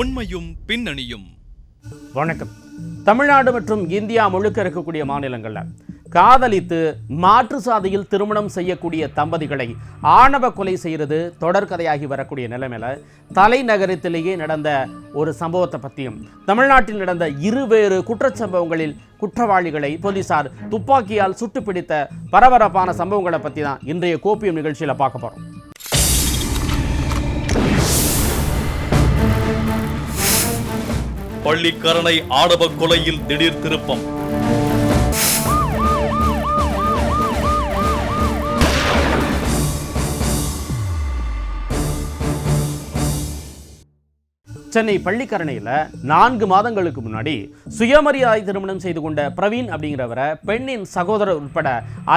உண்மையும் பின்னணியும். வணக்கம். தமிழ்நாடு மற்றும் இந்தியா முழுக்க இருக்கக்கூடிய மாநிலங்களில் காதலித்து மாற்று சாதியில் திருமணம் செய்யக்கூடிய தம்பதிகளை ஆணவ கொலை செய்கிறது தொடர்கதையாகி வரக்கூடிய நிலைமையில தலைநகரத்திலேயே நடந்த ஒரு சம்பவத்தை பற்றியும் தமிழ்நாட்டில் நடந்த இருவேறு குற்றச்சம்பவங்களில் குற்றவாளிகளை போலீசார் துப்பாக்கியால் சுட்டு பிடித்த பரபரப்பான சம்பவங்களை பற்றி தான் இன்றைய கோப்பியம் நிகழ்ச்சியில் பார்க்க போகிறோம் பள்ளிக்கரணை ஆடவ கொலையில் திடீர் திருப்பம். சென்னை பள்ளிக்கரணையில் நான்கு மாதங்களுக்கு முன்னாடி சுயமரியாதை திருமணம் செய்து கொண்ட பிரவீன் அப்படிங்கிறவரை பெண்ணின் சகோதரர் உட்பட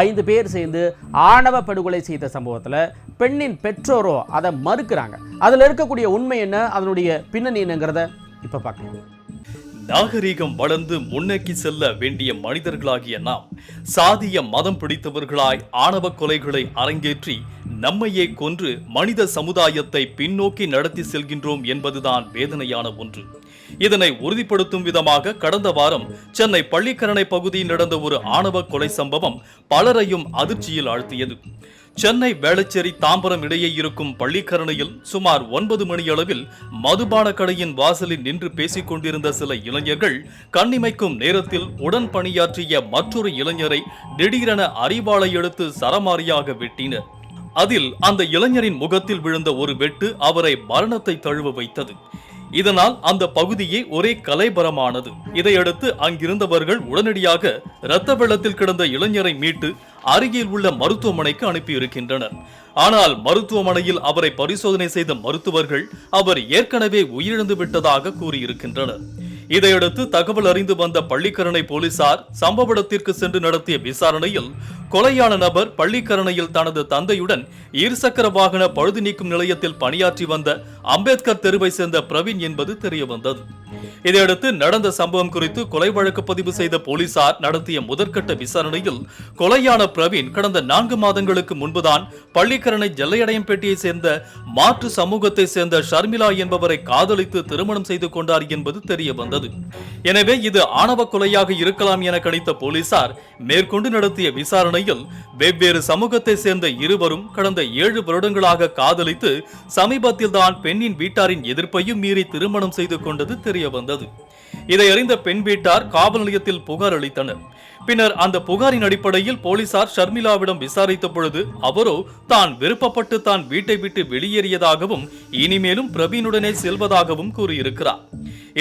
ஐந்து பேர் சேர்ந்து ஆணவ படுகொலை செய்த சம்பவத்தில் பெண்ணின் பெற்றோரோ அதை மறுக்கிறாங்க. அதில் இருக்கக்கூடிய உண்மை என்ன? அதனுடைய பின்னணி என்னங்கிறத இப்போ பார்க்கலாம். நாகரீகம் வளர்ந்து முன்னோக்கி செல்ல வேண்டிய மனிதர்களாகிய நாம் சாதிய மதம் பிடித்தவர்களாய் ஆணவ கொலைகளை அரங்கேற்றி நம்மையே கொன்று மனித சமுதாயத்தை பின்னோக்கி நடத்தி செல்கின்றோம் என்பதுதான் வேதனையான ஒன்று. இதனை உறுதிப்படுத்தும் விதமாக கடந்த வாரம் சென்னை பள்ளிக்கரணை பகுதியில் நடந்த ஒரு ஆணவ கொலை சம்பவம் பலரையும் அதிர்ச்சியில் ஆழ்த்தியது. சென்னை வேளச்சேரி தாம்பரம் இடையே இருக்கும் பள்ளிக்கரணையில் சுமார் ஒன்பது மணியளவில் மதுபான கடையின் வாசலில் நின்று பேசிக் கொண்டிருந்த சில இளைஞர்கள் கண்ணிமைக்கும் நேரத்தில் உடன் பணியாற்றிய மற்றொரு இளைஞரை திடீரென அறிவாளை எடுத்து சரமாரியாக வெட்டினர். அதில் அந்த இளைஞரின் முகத்தில் விழுந்த ஒரு வெட்டு அவரை மரணத்தை தழுவ வைத்தது. இதனால் அந்த பகுதியே ஒரே கலைபரமானது. இதையடுத்து அங்கிருந்தவர்கள் உடனடியாக இரத்த வெள்ளத்தில் கிடந்த இளைஞரை மீட்டு அருகில் உள்ள மருத்துவமனைக்கு அனுப்பியிருக்கின்றனர். ஆனால் மருத்துவமனையில் அவரை பரிசோதனை செய்த மருத்துவர்கள் அவர் ஏற்கனவே உயிரிழந்து விட்டதாக கூறியிருக்கின்றனர். இதையடுத்து தகவல் அறிந்து வந்த பள்ளிக்கரணை போலீசார் சம்பவ இடத்திற்கு சென்று நடத்திய விசாரணையில் கொலையான நபர் பள்ளிக்கரணையில் தனது தந்தையுடன் இருசக்கர வாகன பழுது நீக்கும் நிலையத்தில் பணியாற்றி வந்த அம்பேத்கர் தெருவை சேர்ந்த பிரவீன் என்பது தெரியவந்தது. இதையடுத்து நடந்த சம்பவம் குறித்து கொலை வழக்கு பதிவு செய்த போலீசார் நடத்திய முதற்கட்ட விசாரணையில் கொலையான பிரவீன் கடந்த நான்கு மாதங்களுக்கு முன்புதான் பள்ளிக்கரணை ஜல்லையடையம்பேட்டையை சேர்ந்த மாற்று சமூகத்தை சேர்ந்த ஷர்மிளா என்பவரை காதலித்து திருமணம் செய்து கொண்டார் என்பது தெரிய வந்தது எனவே இது ஆணவ கொலையாக இருக்கலாம் என கணித்த போலீசார் மேற்கொண்டு நடத்திய விசாரணையில் வெவ்வேறு சமூகத்தை சேர்ந்த இருவரும் கடந்த ஏழு வருடங்களாக காதலித்து சமீபத்தில் தான் பெண்ணின் வீட்டாரின் எதிர்ப்பையும் மீறி திருமணம் செய்து கொண்டது தெரிய வந்தது இதை அறிந்த பெண் வீட்டார் காவல் நிலையத்தில் புகார் அளித்தனர். பின்னர் அந்த புகாரின் அடிப்படையில் போலீசார் ஷர்மிளாவிடம் விசாரித்த பொழுது அவரோ தான் விருப்பப்பட்டு தான் வீட்டை விட்டு வெளியேறியதாகவும் இனிமேலும் பிரவீனுடனே செல்வதாகவும் கூறியிருக்கிறார்.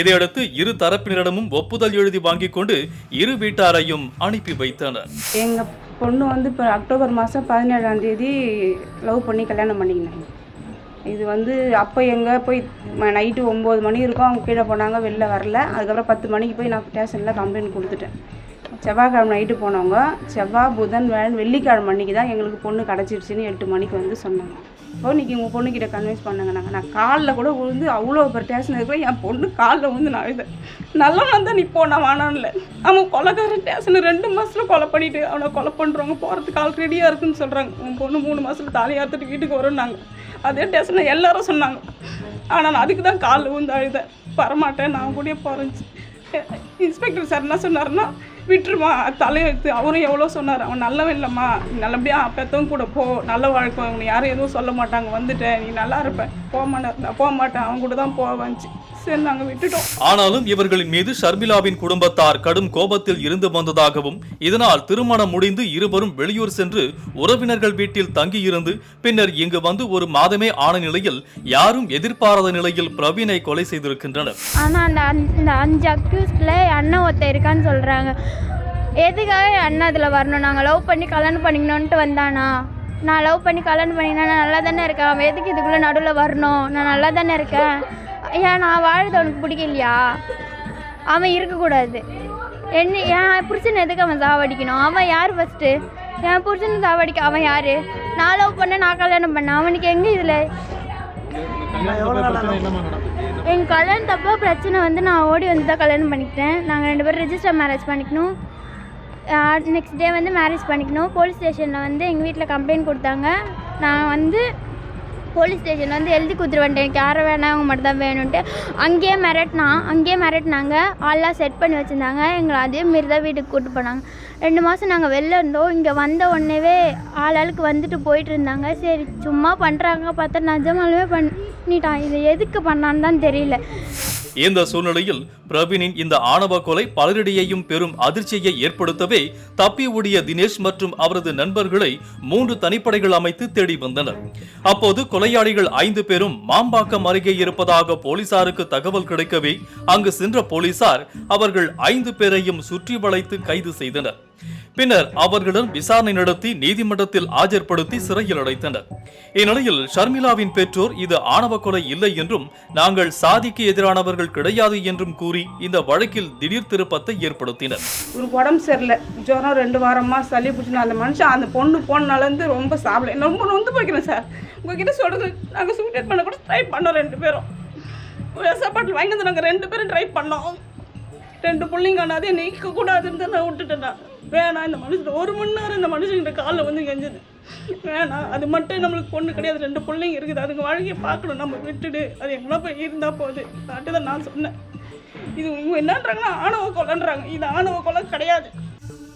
இதையடுத்து இரு தரப்பினரிடமும் ஒப்புதல் எழுதி வாங்கிக் கொண்டு இரு வீட்டாரையும் அனுப்பி வைத்தனர். எங்க பொண்ணு வந்து இப்போ அக்டோபர் மாதம் பதினேழாம் தேதி லவ் பண்ணி கல்யாணம் பண்ணிக்கினாங்க. இது வந்து அப்போ எங்கே போய் நைட்டு ஒம்பது மணி இருக்கும். அவங்க கீழே போனாங்க வெளில வரல. அதுக்கப்புறம் பத்து மணிக்கு போய் நான் ஸ்டேஷனில் கம்ப்ளைண்ட் கொடுத்துட்டேன். செவ்வாய்க்கிழமை நைட்டு போனவங்க செவ்வாய் புதன் வேலை வெள்ளிக்கிழமை அன்றைக்கி தான் எங்களுக்கு பொண்ணு கிடச்சிருச்சின்னு எட்டு மணிக்கு வந்து சொன்னாங்க. இப்போ இன்றைக்கி உங்கள் பொண்ணுக்கிட்ட கன்வின்ஸ் பண்ணுங்க. நாங்கள் நான் காலில் கூட விழுந்து அவ்வளோ பேர் டேஷன் இருக்கிற என் பொண்ணு காலில் விழுந்து நான் இது நல்லவன் தான் நீ போனா வேணாம்ல. அவன் கொலைக்காரன் ஸ்டேஷன் ரெண்டு மாதத்தில் கொலை பண்ணிட்டு அவனை கொலை பண்ணுறவங்க போகிறதுக்கு ஆள் ரெடியாக இருக்குன்னு சொல்கிறாங்க உன் பொண்ணு மூணு மாதத்தில் தாலி அறுத்துட்டு வீட்டுக்கு வரும்னாங்க. அதே டேஷனை எல்லாரும் சொன்னாங்க. ஆனால் நான் அதுக்கு தான் காலில் விழுந்து அழுதேன். வரமாட்டேன் நான் கூட போகிறேன் இன்ஸ்பெக்டர் சார் என்ன சொன்னார்னா விட்டுருமா. தலையெழுத்து அவரும் எவ்வளோ சொன்னார்? அவன் நல்லவன் இல்லைம்மா. நீ நல்லபடியாக பெற்றவங்க கூட போ. நல்ல வாழ்க்கை. உன்னை யாரும் எதுவும் சொல்ல மாட்டாங்க. வந்துட்டேன். நீ நல்லா இருப்பேன் போக மாட்டேன் நான் போக மாட்டேன். அவன் கூட தான் போவேன்ச்சு சரி நாங்கள் விட்டுட்டோம். ஆனாலும் இவர்களின் மீது ஷர்மிளாவின் குடும்பத்தார் கடும் கோபத்தில் இருந்து வந்ததாகவும் இதனால் திருமணம் முடிந்து இருவரும் வெளியூர் சென்று உறவினர்கள் வீட்டில் தங்கியிருந்து பின்னர் இங்கு வந்து ஒரு மாதமே ஆன நிலையில் யாரும் எதிர்பாராத நிலையில் பிரவீனை கொலை செய்திருக்கின்றனர். ஆனால் அந்த அஞ்- இந்த அஞ்சு அக்யூஸ்டில் அண்ணன் ஒருத்தன் இருக்கான்னு சொல்கிறாங்க எதுக்காக என் அண்ணன் அதில் வரணும்? நாங்கள் லவ் பண்ணி கல்யாணம் பண்ணிக்கணுன்ட்டு வந்தானா? நான் லவ் பண்ணி கல்யாணம் பண்ணிக்கினா நான் நல்லா தானே இருக்கேன்? அவன் எதுக்கு இதுக்குள்ளே நடுவில் வரணும்? நான் நல்லா தானே இருக்கேன்? ஏன் நான் வாழறது அவனுக்கு பிடிக்கலையா? அவன் இருக்கக்கூடாது. என்ன என் புருஷன் எதுக்கு அவன் சாவடிக்கணும்? அவன் யார் ஃபஸ்ட்டு என் புருஷனை சாவடிக்க அவன் யார்? நான் லவ் பண்ண நான் கல்யாணம் பண்ணேன். அவனுக்கு எங்கே இதில்? எங்கள் கல்யாணத்தப்போ பிரச்சனை வந்து நான் ஓடி வந்து தான் கல்யாணம் பண்ணிக்கிட்டேன். நாங்கள் ரெண்டு பேரும் ரெஜிஸ்டர் மேரேஜ் பண்ணிக்கணும். நெக்ஸ்ட் டே வந்து மேரேஜ் பண்ணிக்கணும். போலீஸ் ஸ்டேஷனில் வந்து எங்கள் வீட்டில் கம்ப்ளைண்ட் கொடுத்தாங்க. நான் வந்து போலீஸ் ஸ்டேஷன் வந்து எழுதி கொடுத்துருவேன்ட்டு. எனக்கு யாரும் வேணாம் அவங்க மட்டும் தான் வேணும்ன்ட்டு அங்கேயே மிரட்டினா அங்கேயே மிரட்டினாங்க. ஆள்லாம் செட் பண்ணி வச்சுருந்தாங்க. எங்களை அதே மாரி தான் வீட்டுக்கு கூப்பிட்டு போனாங்க. ரெண்டு மாதம் நாங்கள் வெளில இருந்தோம். இங்கே வந்த உடனேவே ஆளாளுக்கு வந்துட்டு போயிட்டு இருந்தாங்க. சரி சும்மா பண்ணுறாங்க பார்த்தா நிஜமாலுமே பண்ணிட்டான். இதை எதுக்கு பண்ணான்னு தான் தெரியல. இந்த சூழ்நிலையில் பிரவீனின் இந்த ஆணவ கொலை பலரிடையேயும் பெரும் அதிர்ச்சியை ஏற்படுத்தவே தப்பி ஓடிய தினேஷ் மற்றும் அவரது நண்பர்களை மூன்று தனிப்படைகள் அமைத்து தேடி வந்தனர். அப்போது கொலையாளிகள் ஐந்து பேரும் மாம்பாக்கம் அருகே இருப்பதாக போலீசாருக்கு தகவல் கிடைக்கவே அங்கு சென்ற போலீசார் அவர்கள் ஐந்து பேரையும் சுற்றி வளைத்து கைது செய்தனர். பின்னர் அவர்களிடம் விசாரணை நடத்தி நீதிமன்றத்தில் ஆஜர்படுத்தி சிறையில் அடைத்தனர். இந்நிலையில் ஷர்மிளாவின் பெற்றோர் இது ஆணவ கொலை இல்லை என்றும் நாங்கள் சாதிக்கு எதிரானவர்கள் கிடையாது என்றும் கூறி இந்த வழக்கில் திடீர் திருப்பத்தை ஏற்படுத்தினர். ஒரு உடம்பு சரியில்லை. ஜுரம் ரெண்டு வாரமா சளி பிடிச்சினா அந்த மனுஷன் அந்த பொண்ணு போனாலேருந்து ரொம்ப சாப்பிடல. ரொம்ப நொந்து போய்க்கிறேன் சார். உங்ககிட்ட சொல்கிறது நாங்கள் சூசைட் பண்ண கூட ட்ரை பண்ணோம் ரெண்டு பேரும். சாப்பாட்டில் வாங்கி வந்து நாங்கள் ரெண்டு பேரும் ட்ரை பண்ணோம். ரெண்டு பிள்ளைங்க அதே நீக்க கூடாதுன்னு நான் விட்டுட்டேன் நான். வேணாம் இந்த மனுஷன் ஒரு மணி நேரம் இந்த மனுஷங்கிட்ட காலில் வந்து கெஞ்சது. வேணாம் அது மட்டும் நம்மளுக்கு பொண்ணு கிடையாது ரெண்டு பிள்ளைங்க இருக்குது அதுங்க வாழ்க்கையை பார்க்கணும் நம்ம விட்டுடு அது எங்கன்னா போய் இருந்தால் போகுது அட்டு தான் நான் சொன்னேன். இது இவங்க என்னன்றாங்கன்னா ஆணவ கொலைன்றாங்க. இது ஆணவ கொலை கிடையாது.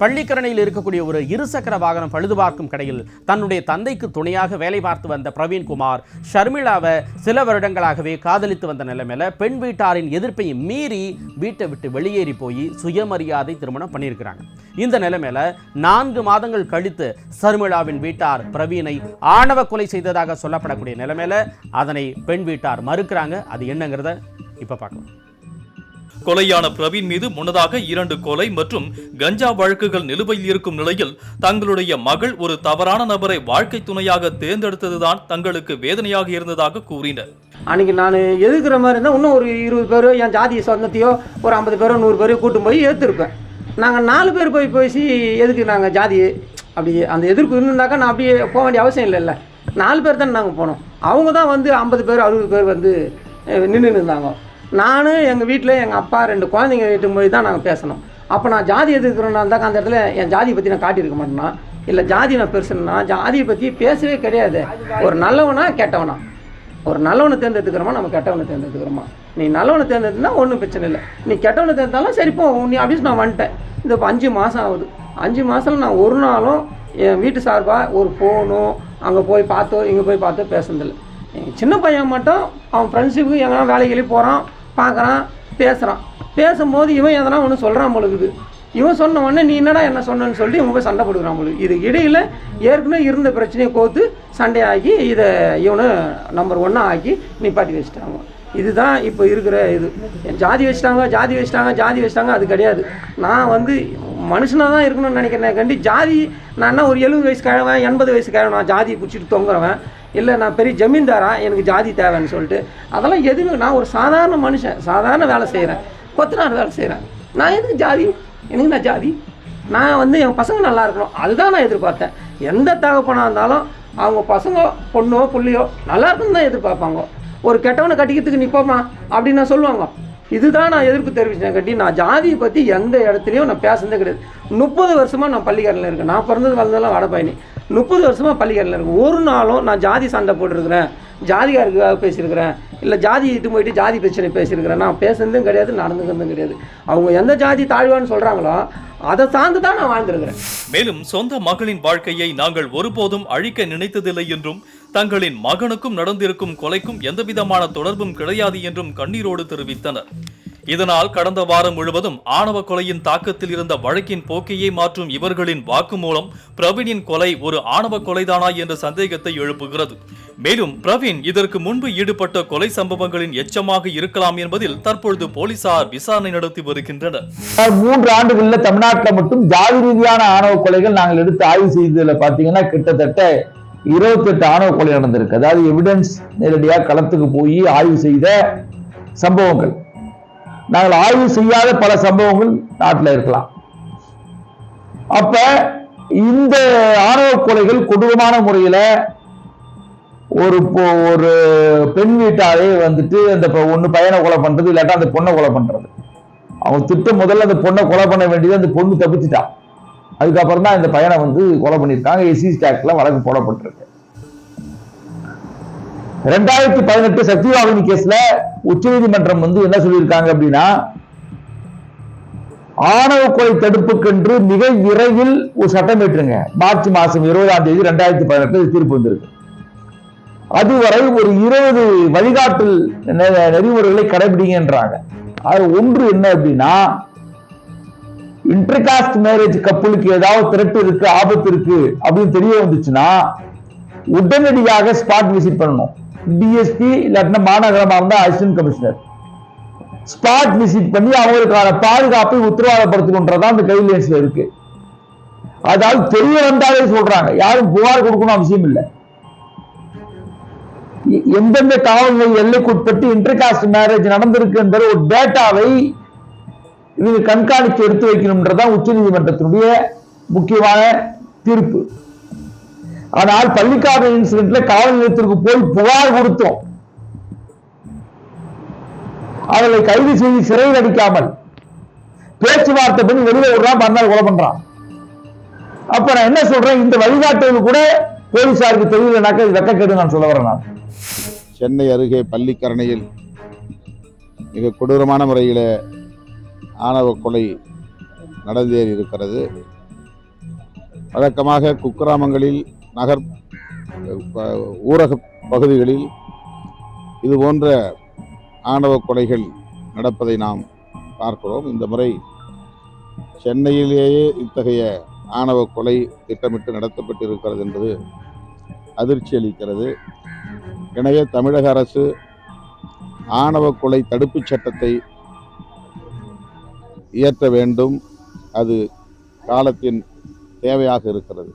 பள்ளிக்கரணையில் இருக்கக்கூடிய ஒரு இருசக்கர வாகனம் பழுது பார்க்கும் கடையில் தன்னுடைய தந்தைக்கு துணையாக வேலை பார்த்து வந்த பிரவீன்குமார் ஷர்மிளாவை சில வருடங்களாகவே காதலித்து வந்த நிலைமையில பெண் வீட்டாரின் எதிர்ப்பையும் மீறி வீட்டை விட்டு வெளியேறி போய் சுயமரியாதை திருமணம் பண்ணியிருக்கிறாங்க. இந்த நிலைமையில நான்கு மாதங்கள் கழித்து ஷர்மிளாவின் வீட்டார் பிரவீனை ஆணவ கொலை செய்ததாக சொல்லப்படக்கூடிய நிலைமையில அதனை பெண் வீட்டார் மறுக்கிறாங்க. அது என்னங்கிறத இப்ப பார்க்கலாம். கொலையான பிரவீன் மீது முன்னதாக இரண்டு கொலை மற்றும் கஞ்சா வழக்குகள் நிலுவையில் இருக்கும் நிலையில் தங்களுடைய மகள் ஒரு தவறான நபரை வாழ்க்கை துணையாக தேர்ந்தெடுத்ததுதான் தங்களுக்கு வேதனையாக இருந்ததாக கூறினர். அன்றைக்கி நான் எதுக்குற மாதிரி இருந்தால் இன்னும் ஒரு இருபது பேரோ என் ஜாதி சொந்தத்தையோ ஒரு ஐம்பது பேரோ நூறு பேரோ கூட்டும் போய் ஏற்றிருப்பேன் நாங்கள் நாலு பேர் போய் பேசி எதுக்கு நாங்கள் ஜாதி? அப்படி அந்த எதிர்ப்பு இருந்திருந்தாக்கா நான் அப்படியே போக வேண்டிய அவசியம் இல்லைல்ல. நாலு பேர் தானே நாங்கள் போனோம். அவங்க தான் வந்து ஐம்பது பேர் அறுபது பேர் வந்து நின்று இருந்தாங்க. நான் எங்கள் வீட்டில் எங்கள் அப்பா ரெண்டு குழந்தைங்க வீட்டு போய் தான் நாங்கள் பேசணும். அப்போ நான் ஜாதி எதிர்க்கிறேன்னா இருந்தாக்கா அந்த இடத்துல என் ஜாதியை பற்றி நான் காட்டியிருக்க மாட்டேன்னா இல்லை ஜாதி நான் பெருசுன்னா ஜாதியை பற்றி பேசவே கிடையாது. ஒரு நல்லவனா கெட்டவனா? ஒரு நல்லவனை தேர்ந்தெடுத்துக்கிறோமா நம்ம கெட்டவனை தேர்ந்தெடுத்துக்கிறோமா நீ நல்லவனை தேர்ந்தெடுத்தா ஒன்றும் பிரச்சனை இல்லை. நீ கெட்டவனை தேர்ந்தாலும் சரி போ நீ அப்படின்னு நான் வந்துட்டேன். இந்த இப்போ அஞ்சு மாதம் ஆகுது. அஞ்சு மாதம் நான் ஒரு நாளும் என் வீட்டு சார்பாக ஒரு ஃபோனோ அங்கே போய் பார்த்தோ இங்கே போய் பார்த்தோ பேசுனதில்லை. என் சின்ன பையன் மட்டும் அவன் ஃப்ரெண்ட்ஷிப்புக்கு எங்கன்னா வேலைக்கு போகிறான் பார்க்குறான் பேசுகிறான் பேசும்போது இவன் எதனா ஒன்று சொல்கிறான் பொழுது இவன் சொன்ன உடனே நீ என்னடா என்ன சொன்னேன்னு சொல்லி இவன் போய் சண்டை போடுக்கிறான் பொழுது இது இடையில் ஏற்கனவே இருந்த பிரச்சனையை கோத்து சண்டையாக்கி இதை இவனை நம்பர் ஒன்னாக ஆக்கி நிப்பாட்டி வச்சுட்டாங்க. இதுதான் இப்போ இருக்கிற இது. ஜாதி வச்சுட்டாங்க ஜாதி வச்சுட்டாங்க ஜாதி வச்சுட்டாங்க அது கிடையாது. நான் வந்து மனுஷனாக தான் இருக்கணும்னு நினைக்கிறேன் கண்டி ஜாதி நான் என்ன ஒரு எழுபது வயசு கிழவன் எண்பது வயசு கிழவன் நான் ஜாதியை பிடிச்சிட்டு தொங்குறவன் இல்லை நான் பெரிய ஜமீன்தாரா எனக்கு ஜாதி தேவைன்னு சொல்லிட்டு அதெல்லாம் எதுவுமே நான் ஒரு சாதாரண மனுஷன் சாதாரண வேலை செய்கிறேன் கொத்தனார் வேலை செய்கிறேன் நான் எதுக்கு ஜாதி? எனக்கு நான் ஜாதி? நான் வந்து என் பசங்க நல்லா இருக்கணும். அதுதான் நான் எதிர்பார்த்தேன். எந்த தகப்பனாக இருந்தாலும் அவங்க பசங்க பொண்ணோ புள்ளியோ நல்லா இருக்குன்னு தான் எதிர்பார்ப்பாங்க. ஒரு கெட்டவனை கட்டிக்கிறதுக்கு நிற்போமா அப்படின்னு நான் சொல்லுவாங்க. இதுதான் நான் எதிர்ப்பு தெரிவிச்சேன் கட்டி. நான் ஜாதியை பற்றி எந்த இடத்துலையும் நான் பேசுனதே கிடையாது. முப்பது வருஷமாக நான் பள்ளிக்காரில் இருக்கேன். நான் பிறந்தது வளர்ந்ததெல்லாம் வடபயணி முப்பது வருஷமாக பள்ளிக்காரில் இருக்கேன். ஒரு நாளும் நான் ஜாதி சண்டை போட்டிருக்கிறேன். ஜாதிகாருக்காக பேசியிருக்கிறேன். இல்லை ஜாதி இட்டு போயிட்டு ஜாதி பிரச்சனை பேசியிருக்கிறேன். நான் பேசுனதும் கிடையாது நடந்துக்கிறதும் கிடையாது. அவங்க எந்த ஜாதி தாழ்வான்னு சொல்கிறாங்களோ அதை சார்ந்து தான் நான் வாழ்ந்துருக்கிறேன். மேலும் சொந்த மகளின் வாழ்க்கையை நாங்கள் ஒருபோதும் அழிக்க நினைத்ததில்லை என்றும் தங்களின் மகனுக்கும் நடந்திருக்கும் கொலைக்கும் எந்தவிதமான தொடர்பும் கிடையாது என்றும் கண்ணீரோடு தெரிவித்தனர். இதனால் கடந்த வாரம் முழுவதும் ஆணவ கொலையின் தாக்கத்தில் இருந்த வழக்கின் போக்கையே மாற்றும் இவர்களின் வாக்குமூலம் பிரவீனின் கொலை ஒரு ஆணவ கொலைதானா என்ற சந்தேகத்தை எழுப்புகிறது. மேலும் பிரவீன் இதற்கு முன்பு ஈடுபட்ட கொலை சம்பவங்களின் எச்சமாக இருக்கலாம் என்பதில் தற்பொழுது போலீசார் விசாரணை நடத்தி வருகின்றனர். மூன்று ஆண்டுகளில் தமிழ்நாட்டில் மட்டும் ஜாதி ரீதியான ஆணவ கொலைகள் நாங்கள் எடுத்து ஆய்வு செய்ததுல பார்த்தீங்கன்னா கிட்டத்தட்ட இருபத்தெட்டு ஆணவ கொலை நடந்திருக்கு. அதாவது எவிடன்ஸ் நேரடியாக களத்துக்கு போய் ஆய்வு செய்த சம்பவங்கள். நாங்கள் ஆய்வு செய்யாத பல சம்பவங்கள் நாட்டில் இருக்கலாம். அப்ப இந்த ஆணவ கொலைகள் கொடூரமான முறையில் ஒரு ஒரு பெண் வீட்டாரே வந்துட்டு அந்த ஒன்று பையனை கொலை பண்ணுறது இல்லாட்டா அந்த பொண்ணை கொலை பண்ணுறது அவங்க திட்டம் முதல்ல அந்த பொண்ணை கொலை பண்ண வேண்டியது அந்த பொண்ணு தப்பிச்சிட்டான் அதுக்கப்புறம் தான் இந்த பையனை வந்து கொலை பண்ணியிருக்காங்க. எஸ்சி ஸ்டாக்ல வழக்கு போடப்பட்டிருக்கு. ரெண்டாயிரத்தி பதினெட்டு சத்யவாகினி கேஸ்ல உச்சநீதிமன்றம் வந்து என்ன சொல்லியிருக்காங்க அப்படின்னா ஆணவ கொலை தடுப்புக்கென்று மிக விரைவில் ஒரு சட்டம் ஏற்றுங்க. மார்ச் மாசம் இருபதாம் தேதி ரெண்டாயிரத்தி பதினெட்டு தீர்ப்பு வந்திருக்கு. அதுவரை ஒரு இருபது வழிகாட்டல் நெறிமுறைகளை கடைபிடிங்கன்றாங்க. அது ஒன்று என்ன அப்படின்னா இன்டர்காஸ்ட் மேரேஜ் கப்பலுக்கு ஏதாவது திரட்டு இருக்கு ஆபத்து இருக்கு அப்படின்னு தெரிய வந்துச்சுன்னா உடனடியாக ஸ்பாட் விசிட் பண்ணணும். டிஎஸ்பி இல்லாட்டினா மாநகரமா இருந்தா அசிஸ்டன்ட் கமிஷனர் ஸ்பாட் விசிட் பண்ணி அவங்களுக்கான பாதுகாப்பை உத்தரவாதப்படுத்தணுன்றதா அந்த கைட்லைன்ஸ்ல இருக்கு. அதாவது தெரிய வந்தாலே சொல்றாங்க. யாரும் புகார் கொடுக்கணும் அவசியம் இல்லை. எந்தெந்த காவல்நிலை எல்லைக்குட்பட்டு இன்டர்காஸ்ட் மேரேஜ் நடந்திருக்கு என்ற ஒரு டேட்டாவை இவங்க கண்காணித்து எடுத்து வைக்கணும்ன்றதான் உச்சநீதிமன்றத்தினுடைய முக்கியமான தீர்ப்பு. ஆனால் பள்ளிக்காரர் இன்சிடென்ட்ல காவல் நிலையத்திற்கு போய் புகார் கொடுத்தோம். அவர்களை கைது செய்து சிறையில் அடிக்காமல் பேச்சுவார்த்தை பண்ணி வெளியே விடுறான் மறுநாள் கொலை பண்றான். அப்ப நான் என்ன சொல்றேன்? இந்த வழிகாட்டுதல் கூட போலீசாருக்கு தெரியலனாக்க இது வெக்கக்கேடு நான் சொல்ல வரேன் நான். சென்னை அருகே பள்ளிக்கரணையில் மிக கொடூரமான முறையில் ஆணவ கொலை நடந்தேறி இருக்கிறது. வழக்கமாக குக்கிராமங்களில் நகர் ப- ஊரக பகுதிகளில் இது போன்ற ஆணவ கொலைகள் நடப்பதை நாம் பார்க்கிறோம். இந்த முறை சென்னையிலேயே இத்தகைய ஆணவ கொலை திட்டமிட்டு நடத்தப்பட்டு இருக்கிறது என்பது அதிர்ச்சி அளிக்கிறது. எனவே தமிழக அரசு ஆணவ கொலை தடுப்புச் சட்டத்தை இயற்ற வேண்டும். அது காலத்தின் தேவையாக இருக்கிறது.